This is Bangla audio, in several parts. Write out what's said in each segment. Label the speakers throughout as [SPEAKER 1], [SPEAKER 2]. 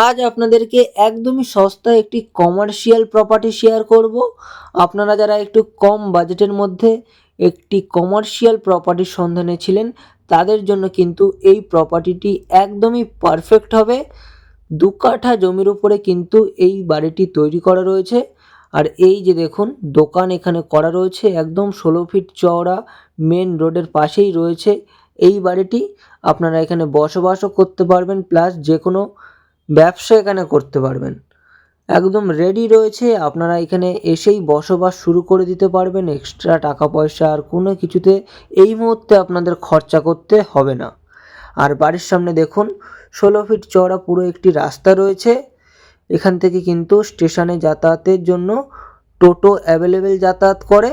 [SPEAKER 1] আজ আপনাদেরকে একদমই সস্তায় একটি কমার্শিয়াল প্রপার্টি শেয়ার করব। আপনারা যারা একটু কম বাজেটের মধ্যে একটি কমার্শিয়াল প্রপার্টির সন্ধানে ছিলেন, তাদের জন্য কিন্তু এই প্রপার্টিটি একদমই পারফেক্ট হবে। দু কাঠা জমির উপরে কিন্তু এই বাড়িটি তৈরি করা রয়েছে। আর এই যে দেখুন, দোকান এখানে করা রয়েছে, একদম ষোলো ফিট চওড়া মেন রোডের পাশেই রয়েছে এই বাড়িটি। আপনারা এখানে বসবাসও করতে পারবেন প্লাস যে কোনো ব্যবসা এখানে করতে পারবেন। একদম রেডি রয়েছে, আপনারা এখানে এসেই বসবাস শুরু করে দিতে পারবেন এক্সট্রা টাকা পয়সা আর কোনো কিছুতে এই মুহূর্তে আপনাদের খরচা করতে হবে না। আর বাড়ির সামনে দেখুন, ষোলো ফিট চওড়া পুরো একটি রাস্তা রয়েছে। এখান থেকে কিন্তু স্টেশনে যাতায়াতের জন্য টোটো অ্যাভেলেবেল যাতায়াত করে।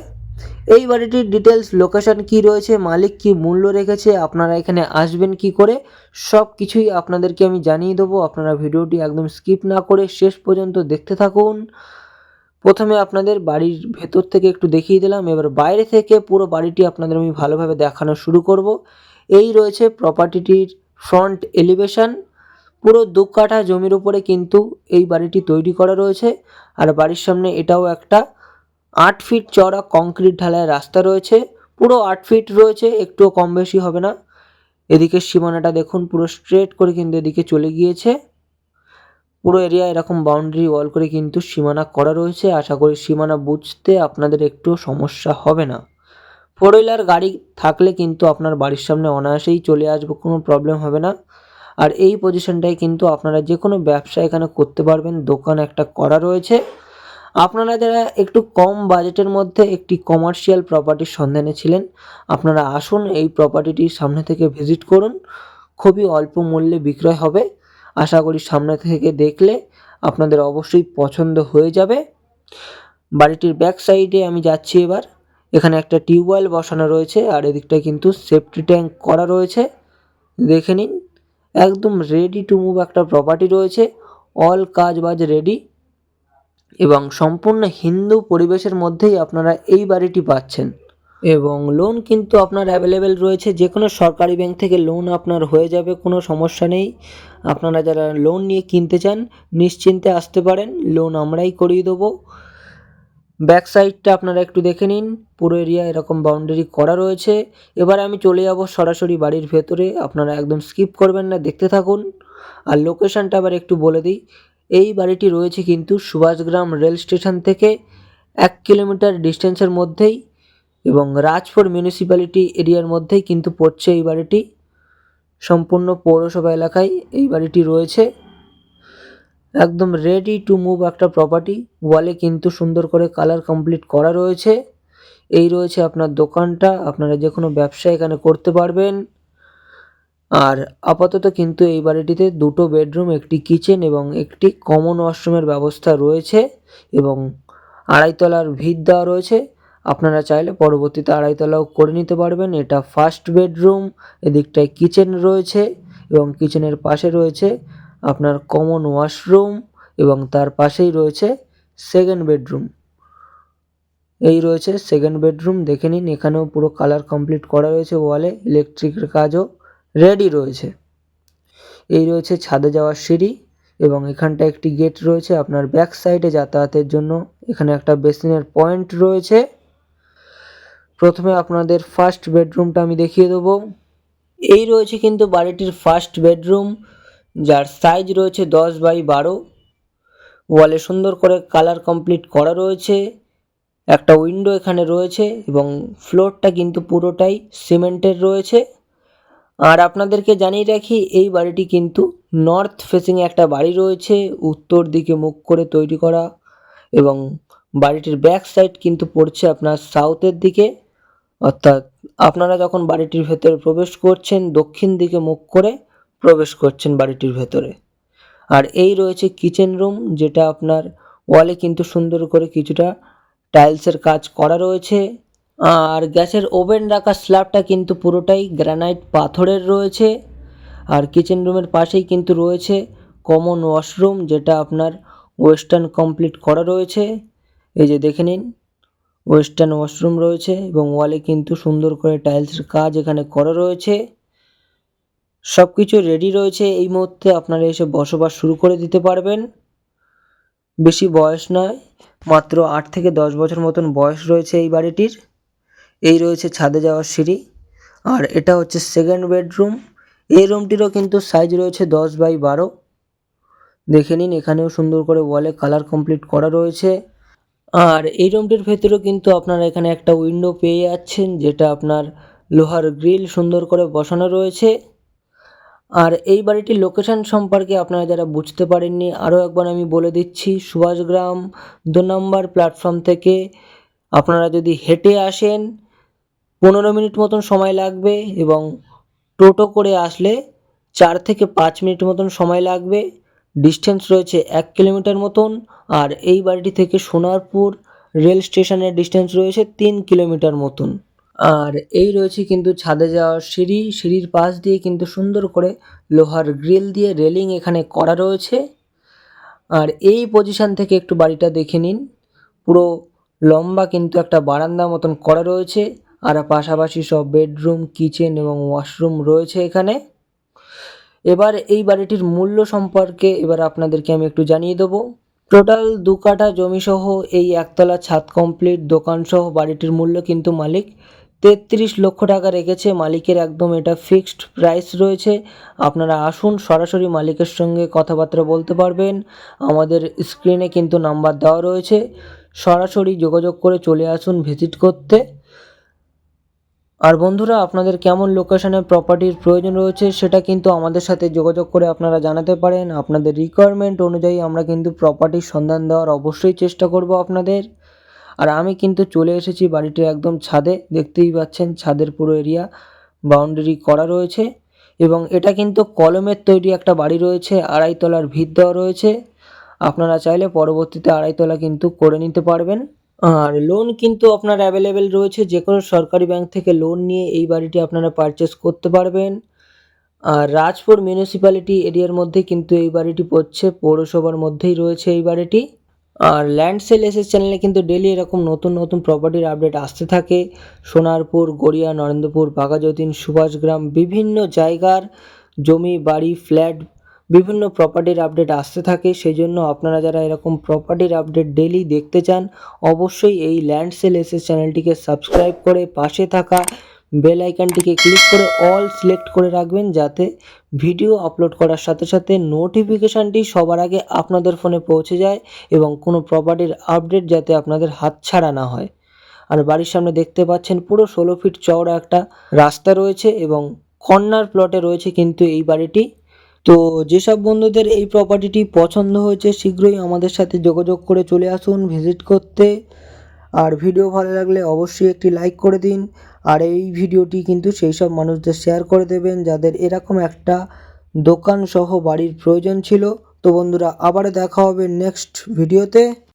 [SPEAKER 1] এই বাড়িটির ডিটেলস লোকেশন কি রয়েছে, মালিক কি মূল্য রেখেছে, আপনারা এখানে আসবেন কি করে সব কিছুই আপনাদেরকে আমি জানিয়ে দেবো। আপনারা ভিডিওটি একদম স্কিপ না করে শেষ পর্যন্ত দেখতে থাকুন। প্রথমে আপনাদের বাড়ির ভেতর থেকে একটু দেখিয়ে দিলাম। এবার বাইরে থেকে পুরো বাড়িটি আপনাদের আমি ভালোভাবে দেখানো শুরু করব। এই রয়েছে প্রপার্টিটির ফ্রন্ট এলিভেশন পুরো দু কাঠা জমির উপরে কিন্তু এই বাড়িটি তৈরি করা রয়েছে। আর বাড়ির সামনে এটাও একটা আট ফিট চওড়া কংক্রিট ঢালাই রাস্তা রয়েছে। পুরো আট ফিট রয়েছে, একটুও কম বেশি হবে না। এদিকে সীমানাটা দেখুন, পুরো স্ট্রেট করে কিন্তু এদিকে চলে গিয়েছে। পুরো এরিয়া এরকম বাউন্ডারি ওয়াল করে কিন্তু সীমানা করা রয়েছে। আশা করি সীমানা বুঝতে আপনাদের একটু সমস্যা হবে না। ফোর হুইলার গাড়ি থাকলে কিন্তু আপনার বাড়ির সামনে অনায়াসেই চলে আসবে, কোনো প্রবলেম হবে না। আর এই পজিশনটায় কিন্তু আপনারা যে কোনো ব্যবসা এখানে করতে পারবেন। দোকান একটা করা রয়েছে। আপনারা যারা একটু কম বাজেটের মধ্যে একটি কমার্শিয়াল প্রপার্টির সন্ধানে ছিলেন, আপনারা আসুন এই প্রপার্টিটির সামনে থেকে ভিজিট করুন। খুবই অল্প মূল্যে বিক্রয় হবে। আশা করি সামনে থেকে দেখলে আপনাদের অবশ্যই পছন্দ হয়ে যাবে। বাড়িটির ব্যাক সাইডে আমি যাচ্ছি এবার। এখানে একটা টিউবওয়েল বসানো রয়েছে আর এদিকটা কিন্তু সেফটি ট্যাঙ্ক করা রয়েছে। দেখে নিন, একদম রেডি টু মুভ একটা প্রপার্টি রয়েছে। অল কাজ বাজ রেডি এবং সম্পূর্ণ হিন্দু পরিবেশের মধ্যেই আপনারা এই বাড়িটি পাচ্ছেন। এবং লোন কিন্তু আপনার অ্যাভেলেবেল রয়েছে যে কোনো সরকারি ব্যাংক থেকে লোন আপনার হয়ে যাবে, কোনো সমস্যা নেই। আপনারা যারা লোন নিয়ে কিনতে চান, নিশ্চিন্তে আসতে পারেন লোন আমরাই করিয়ে দেবো। ব্যাক সাইডটা আপনারা একটু দেখে নিন, পুরো এরিয়া এরকম বাউন্ডারি করা রয়েছে। এবার আমি চলে যাব সরাসরি বাড়ির ভেতরে, আপনারা একদম স্কিপ করবেন না, দেখতে থাকুন। আর লোকেশানটা আবার একটু বলে দিই এই বাড়িটি রয়েছে কিন্তু সুভাষগ্রাম রেল স্টেশন থেকে এক কিলোমিটার ডিস্টেন্সের মধ্যেই এবং রাজপুর মিউনিসিপ্যালিটি এরিয়ার মধ্যেই কিন্তু পড়ছে এই বাড়িটি। সম্পূর্ণ পৌরসভা এলাকায় এই বাড়িটি রয়েছে। একদম রেডি টু মুভ একটা প্রপার্টি ওয়ালে কিন্তু সুন্দর করে কালার কমপ্লিট করা রয়েছে। এই রয়েছে আপনার দোকানটা, আপনারা যে কোনো ব্যবসা এখানে করতে পারবেন। আর আপাতত কিন্তু এই বাড়িটিতে দুটো বেডরুম, একটি কিচেন এবং একটি কমন ওয়াশরুমের ব্যবস্থা রয়েছে এবং আড়াইতলার ভিত দেওয়া রয়েছে। আপনারা চাইলে পরবর্তীতে আড়াইতলাও করে নিতে পারবেন। এটা ফার্স্ট বেডরুম এদিকটায় কিচেন রয়েছে এবং কিচেনের পাশে রয়েছে আপনার কমন ওয়াশরুম এবং তার পাশেই রয়েছে সেকেন্ড বেডরুম এই রয়েছে সেকেন্ড বেডরুম দেখে নিন, এখানেও পুরো কালার কমপ্লিট করা রয়েছে ওয়ালে ইলেকট্রিকের কাজও। রেডি রয়েছে। এই রয়েছে ছাদে যাওয়ার সিঁড়ি এবং এখানটা একটি গেট রয়েছে। আপনার ব্যাক সাইডে যাতায়াতের জন্য এখানে একটা বেসিনের পয়েন্ট রয়েছে। প্রথমে আপনাদের ফার্স্ট বেডরুমটা আমি দেখিয়ে দেবো। এই রয়েছে কিন্তু বাড়িটির ফার্স্ট বেডরুম, যার সাইজ রয়েছে দশ বাই বারো। ওয়ালে সুন্দর করে কালার কমপ্লিট করা রয়েছে। একটা উইন্ডো এখানে রয়েছে এবং ফ্লোরটা কিন্তু পুরোটাই সিমেন্টের রয়েছে। আর আপনাদেরকে জানিয়ে রাখি, এই বাড়িটি কিন্তু নর্থ ফেসিং একটা বাড়ি রয়েছে, উত্তর দিকে মুখ করে তৈরি করা এবং বাড়িটির ব্যাক সাইড কিন্তু পড়ছে আপনার সাউথের দিকে। অর্থাৎ আপনারা যখন বাড়িটির ভেতরে প্রবেশ করছেন, দক্ষিণ দিকে মুখ করে প্রবেশ করছেন বাড়িটির ভেতরে। আর এই রয়েছে কিচেন রুম যেটা আপনার ওয়ালে কিন্তু সুন্দর করে কিছুটা টাইলসের কাজ করা রয়েছে। আর গ্যাসের ওভেন রাখার স্ল্যাবটা কিন্তু পুরোটাই গ্রানাইট পাথরের রয়েছে। আর কিচেন রুমের পাশেই কিন্তু রয়েছে কমন ওয়াশরুম, যেটা আপনার ওয়েস্টার্ন কমপ্লিট করা রয়েছে। এই যে দেখে নিন, ওয়েস্টার্ন ওয়াশরুম রয়েছে এবং ওয়ালে কিন্তু সুন্দর করে টাইলসের কাজ এখানে করা রয়েছে। সব কিছু রেডি রয়েছে, এই মুহূর্তে আপনারা এসে বসবাস শুরু করে দিতে পারবেন। বেশি বয়স নয়, মাত্র আট থেকে দশ বছর মতন বয়স রয়েছে এই বাড়িটির। এই রয়েছে ছাদে যাওয়ার সিঁড়ি। আর এটা হচ্ছে সেকেন্ড বেডরুম এই রুমটিরও কিন্তু সাইজ রয়েছে দশ বাই বারো। দেখে নিন, এখানেও সুন্দর করে ওয়ালে কালার কমপ্লিট করা রয়েছে। আর এই রুমটির ভেতরেও কিন্তু আপনারা এখানে একটা উইন্ডো পেয়ে যাচ্ছেন, যেটা আপনার লোহার গ্রিল সুন্দর করে বসানো রয়েছে। আর এই বাড়িটির লোকেশন সম্পর্কে আপনারা যারা বুঝতে পারেননি, আরও একবার আমি বলে দিচ্ছি, সুভাষগ্রাম দু নম্বর প্ল্যাটফর্ম থেকে আপনারা যদি হেঁটে আসেন পনেরো মিনিট মতন সময় লাগবে এবং টোটো করে আসলে চার থেকে পাঁচ মিনিট মতন সময় লাগবে। ডিস্টেন্স রয়েছে এক কিলোমিটার মতন আর এই বাড়িটি থেকে সোনারপুর রেল স্টেশনের ডিস্টেন্স রয়েছে তিন কিলোমিটার মতন। আর এই রয়েছে কিন্তু ছাদে যাওয়ার সিঁড়ি। সিঁড়ির পাশ দিয়ে কিন্তু সুন্দর করে লোহার গ্রিল দিয়ে রেলিং এখানে করা রয়েছে। আর এই পজিশন থেকে একটু বাড়িটা দেখে নিন। পুরো লম্বা কিন্তু একটা বারান্দা মতন করা রয়েছে। আর পাশাপাশি সব বেডরুম, কিচেন এবং ওয়াশরুম রয়েছে এখানে। এবার এই বাড়িটির মূল্য সম্পর্কে এবার আপনাদেরকে আমি একটু জানিয়ে দেবো। টোটাল দু কাঠা জমিসহ এই একতলা ছাদ কমপ্লিট, দোকানসহ বাড়িটির মূল্য কিন্তু মালিক। তেত্রিশ লক্ষ টাকা রেখেছে, মালিকের একদম এটা ফিক্সড প্রাইস রয়েছে। আপনারা আসুন, সরাসরি মালিকের সঙ্গে কথাবার্তা বলতে পারবেন। আমাদের স্ক্রিনে কিন্তু নাম্বার দেওয়া রয়েছে। সরাসরি যোগাযোগ করে চলে আসুন ভিজিট করতে। আর বন্ধুরা, আপনাদের কেমন লোকেশনে প্রপার্টির প্রয়োজন রয়েছে সেটা কিন্তু আমাদের সাথে যোগাযোগ করে আপনারা জানাতে পারেন। আপনাদের রিকোয়ারমেন্ট অনুযায়ী আমরা কিন্তু প্রপার্টির সন্ধান দেওয়ার অবশ্যই চেষ্টা করব আপনাদের। আর আমি কিন্তু চলে এসেছি বাড়িটির একদম ছাদে, দেখতেই পাচ্ছেন ছাদের পুরো এরিয়া বাউন্ডারি করা রয়েছে এবং এটা কিন্তু কলমের তৈরি একটা বাড়ি রয়েছে, আড়াইতলার ভিত দেওয়া রয়েছে। আপনারা চাইলে পরবর্তীতে আড়াইতলা কিন্তু করে নিতে পারবেন। আর লোন কিন্তু আপনার অ্যাভেলেবেল রয়েছে, যে কোনো সরকারি ব্যাংক থেকে লোন নিয়ে এই বাড়িটি আপনারা পারচেস করতে পারবেন। আর রাজপুর মিউনিসিপ্যালিটি এরিয়ার মধ্যে কিন্তু এই বাড়িটি পড়ছে, পৌরসভার মধ্যেই রয়েছে এই বাড়িটি। আর ল্যান্ড সেল এসএস চ্যানেলে কিন্তু ডেলি এরকম নতুন নতুন প্রপার্টির আপডেট আসতে থাকে। সোনারপুর, গড়িয়া, নরেন্দ্রপুর, বাঘাযতীন, সুভাষগ্রাম, বিভিন্ন জায়গার জমি, বাড়ি ফ্ল্যাট বিভিন্ন প্রপার্টির আপডেট আসতে থাকে সেই জন্য আপনারা যারা এরকম প্রপার্টির আপডেট ডেলি দেখতে চান, অবশ্যই এই ল্যান্ড সেল এসএস চ্যানেলটিকে সাবস্ক্রাইব করে পাশে থাকা বেল আইকনটিকে ক্লিক করে অল সিলেক্ট করে রাখবেন, যাতে ভিডিও আপলোড করার সাথে সাথে নোটিফিকেশানটি সবার আগে আপনাদের ফোনে পৌঁছে যায় এবং কোনো প্রপার্টির আপডেট যাতে আপনাদের হাতছাড়া না হয়। আর বাড়ির সামনে দেখতে পাচ্ছেন পুরো ষোলো ফিট চওড়া একটা রাস্তা রয়েছে এবং কর্নার প্লটে রয়েছে কিন্তু এই বাড়িটি। তো যেসব বন্ধুদের এই প্রপার্টিটি পছন্দ হয়েছে, শীঘ্রই আমাদের সাথে যোগাযোগ করে চলে আসুন ভিজিট করতে। আর ভিডিও ভালো লাগলে অবশ্যই একটি লাইক করে দিন। আর এই ভিডিওটি কিন্তু সেই সব মানুষদের শেয়ার করে দেবেন, যাদের এরকম একটা দোকান সহ বাড়ির প্রয়োজন ছিল। তো বন্ধুরা আবার দেখা হবে নেক্সট ভিডিওতে